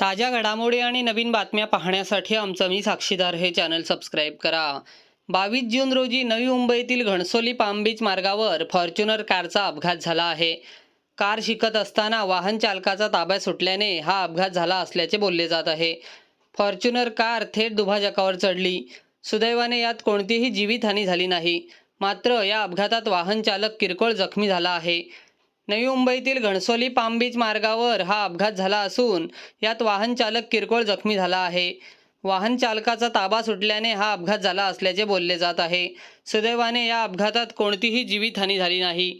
ताज्या घडामोडी आणि नवीन बातम्या पाहण्यासाठी आमचं मी साक्षीदार हे चॅनल सबस्क्राईब करा. बावीस जून रोजी नवी मुंबईतील घणसोली पाम बीच मार्गावर फॉर्च्युनर कारचा अपघात झाला आहे. कार शिकत असताना वाहन चालकाचा ताब्यात सुटल्याने हा अपघात झाला असल्याचे बोलले जात आहे. फॉर्च्युनर कार थेट दुभाजकावर चढली. सुदैवाने यात कोणतीही जीवितहानी झाली नाही. मात्र या अपघातात वाहन चालक किरकोळ जखमी झाला आहे. नवी मुंबईतील घणसोली पाम बीच मार्गावर हा अपघात झाला असून यात वाहन चालक किरकोळ जखमी झाला आहे. वाहन चालकाचा ताबा सुटल्याने हा अपघात झाला असल्याचे बोलले जात आहे. सुदैवाने या अपघातात कोणतीही जीवितहानी झाली नाही.